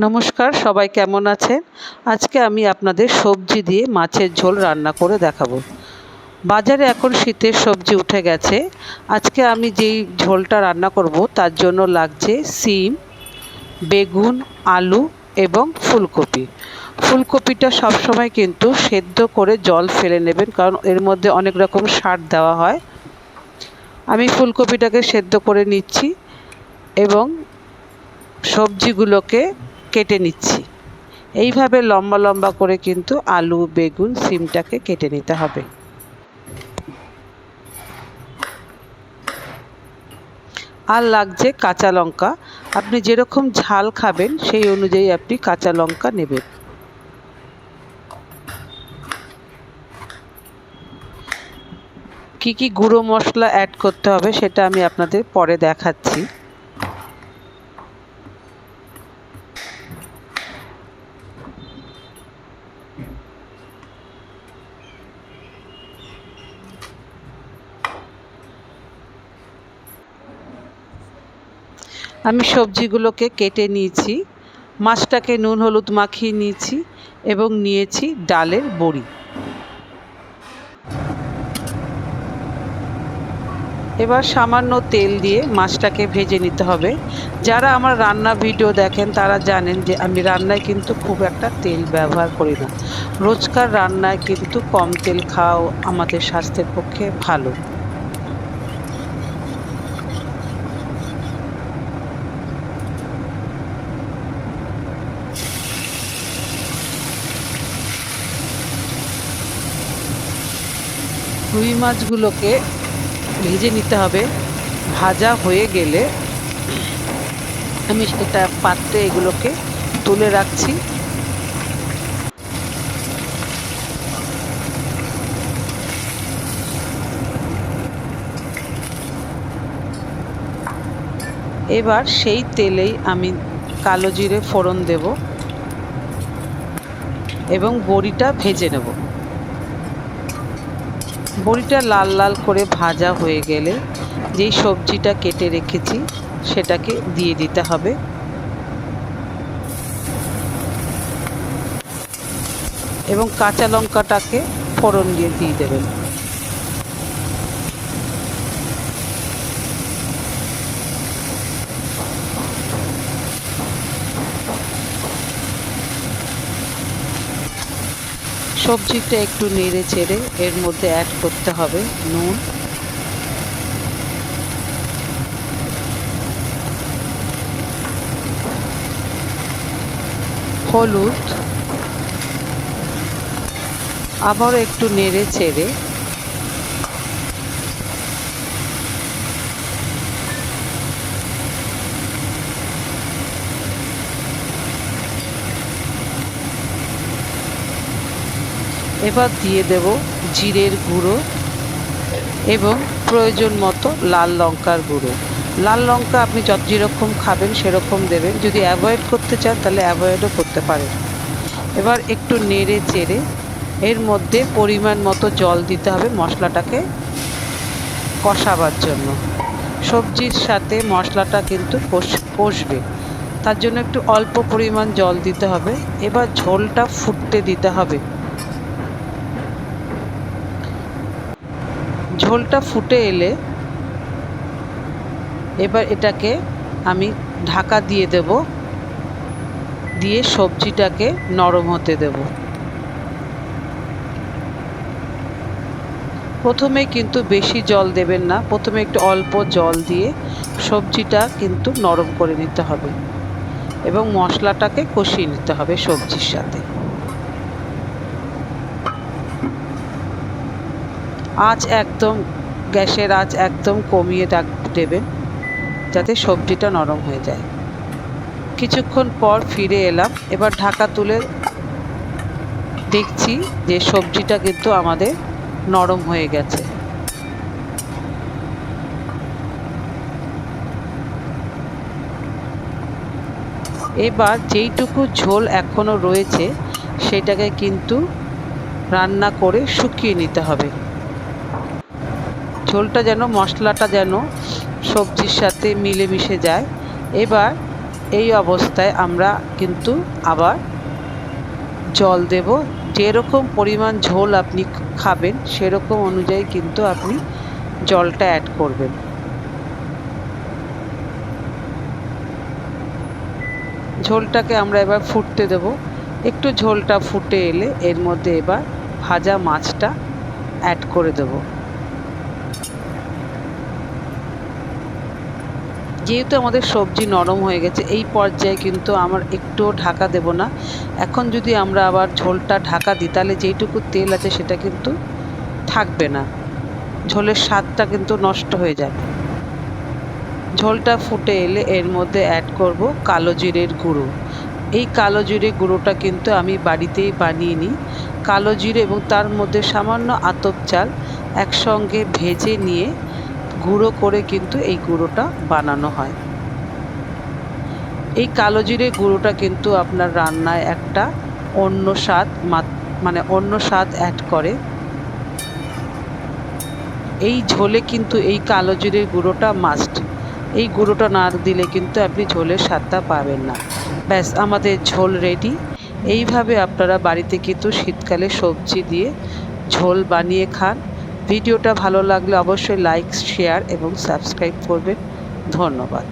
নমস্কার, সবাই কেমন আছেন? আজকে আমি আপনাদের সবজি দিয়ে মাছের ঝোল রান্না করে দেখাবো। বাজারে এখন শীতের সবজি উঠে গেছে। আজকে আমি যেই ঝোলটা রান্না করব, তার জন্য লাগছে সিম, বেগুন, আলু এবং ফুলকপি। ফুলকপিটা সবসময় কিন্তু সেদ্ধ করে জল ফেলে নেবেন, কারণ এর মধ্যে অনেক রকম সার দেওয়া হয়। আমি ফুলকপিটাকে সেদ্ধ করে নিচ্ছি এবং সবজিগুলোকে কেটে নিচ্ছি। এইভাবে লম্বা লম্বা করে কিন্তু আলু, বেগুন, সিমটাকে কেটে নিতে হবে। আর লাগছে কাঁচা লঙ্কা। আপনি যেরকম ঝাল খাবেন, সেই অনুযায়ী আপনি কাঁচা লঙ্কা নেবেন। কি কি গুঁড়ো মশলা অ্যাড করতে হবে, সেটা আমি আপনাদের পরে দেখাচ্ছি। আমি সবজিগুলোকে কেটে নিয়েছি, মাছটাকে নুন, হলুদ মাখিয়ে নিয়েছি এবং নিয়েছি ডালের বড়ি। এবার সামান্য তেল দিয়ে মাছটাকে ভেজে নিতে হবে। যারা আমার রান্না ভিডিও দেখেন, তারা জানেন যে আমি রান্নায় কিন্তু খুব একটা তেল ব্যবহার করি না। রোজকার রান্নায় কিন্তু কম তেল খাওয়াও আমাদের স্বাস্থ্যের পক্ষে ভালো। রুই মাছগুলোকে ভেজে নিতে হবে। ভাজা হয়ে গেলে আমি এটা পাত্রে এগুলোকে তুলে রাখছি। এবার সেই তেলেই আমি কালো জিরে ফোড়ন দেব এবং বড়িটা ভেজে নেব। বড়িটা লাল লাল করে ভাজা হয়ে গেলে যেই সবজিটা কেটে রেখেছি, সেটাকে দিয়ে দিতে হবে। এবং কাঁচা লঙ্কাটাকে ফোড়ন দিয়ে দিয়ে দেবেন। সবজিটা একটু নেড়ে চেড়ে এর মধ্যে অ্যাড করতে হবে নুন। হলুদ। আবারও একটু নেড়ে চেড়ে এবার দিয়ে দেব জিরের গুঁড়ো এবং প্রয়োজন মতো লাল লঙ্কার গুঁড়ো। লাল লঙ্কা আপনি যত যেরকম খাবেন সেরকম দেবেন। যদি অ্যাভয়েড করতে চান তাহলে অ্যাভয়েডও করতে পারেন। এবার একটু নেড়ে চেড়ে এর মধ্যে পরিমাণ মতো জল দিতে হবে মশলাটাকে কষাবার জন্য। সবজির সাথে মশলাটা কিন্তু কষবে। তার জন্য একটু অল্প পরিমাণ জল দিতে হবে। এবার ঝোলটা ফুটতে দিতে হবে। ঝোলটা ফুটে এলে এবার এটাকে আমি ঢাকা দিয়ে দেব। দিয়ে সবজিটাকে নরম হতে দেব। প্রথমে কিন্তু বেশি জল দেবেন না। প্রথমে একটু অল্প জল দিয়ে সবজিটা কিন্তু নরম করে নিতে হবে এবং মশলাটাকে কষিয়ে নিতে হবে সবজির সাথে। আঁচ একদম গ্যাসের আঁচ একদম কমিয়ে ডাক দেবেন যাতে সবজিটা নরম হয়ে যায়। কিছুক্ষণ পর ফিরে এলাম, এবার ঢাকা তুলে দেখছি যে সবজিটা কিন্তু আমাদের নরম হয়ে গেছে। এবার যেইটুকু ঝোল এখনও রয়েছে, সেটাকে কিন্তু রান্না করে শুকিয়ে নিতে হবে। ঝোলটা যেন, মশলাটা যেন সবজির সাথে মিলেমিশে যায়। এবার এই অবস্থায় আমরা কিন্তু আবার জল দেব। যেরকম পরিমাণ ঝোল আপনি খাবেন, সেরকম অনুযায়ী কিন্তু আপনি জলটা অ্যাড করবেন। ঝোলটাকে আমরা এবার ফুটতে দেব। একটু ঝোলটা ফুটে এলে এর মধ্যে এবার ভাজা মাছটা অ্যাড করে দেব। যেহেতু আমাদের সবজি নরম হয়ে গেছে, এই পর্যায়ে কিন্তু আমার একটুও ঢাকা দেব না। এখন যদি আমরা আবার ঝোলটা ঢাকা দিই, তাহলে যেইটুকু তেল আছে সেটা কিন্তু থাকবে না। ঝোলের স্বাদটা কিন্তু নষ্ট হয়ে যাবে ঝোলটা ফুটে এলে এর মধ্যে অ্যাড করব কালো জিরের গুঁড়ো। এই কালো জিরে গুঁড়োটা কিন্তু আমি বাড়িতেই বানিয়ে নিই। কালো জিরে এবং তার মধ্যে সামান্য আতপ চাল একসঙ্গে ভেজে নিয়ে গুঁড়ো করে কিন্তু এই গুঁড়োটা বানানো হয়। এই কালো জিরে গুঁড়োটা কিন্তু আপনার রান্নায় একটা অন্য স্বাদ মানে অন্য স্বাদ অ্যাড করে। এই ঝোলে কিন্তু এই কালো জিরের গুঁড়োটা মাস্ট এই গুঁড়োটা না দিলে কিন্তু আপনি ঝোলের স্বাদটা পাবেন না। ব্যাস, আমাদের ঝোল রেডি এইভাবে আপনারা বাড়িতে কিন্তু শীতকালে সবজি দিয়ে ঝোল বানিয়ে খান। ভিডিওটা ভালো লাগলে অবশ্যই লাইক শেয়ার এবং সাবস্ক্রাইব করবেন। ধন্যবাদ।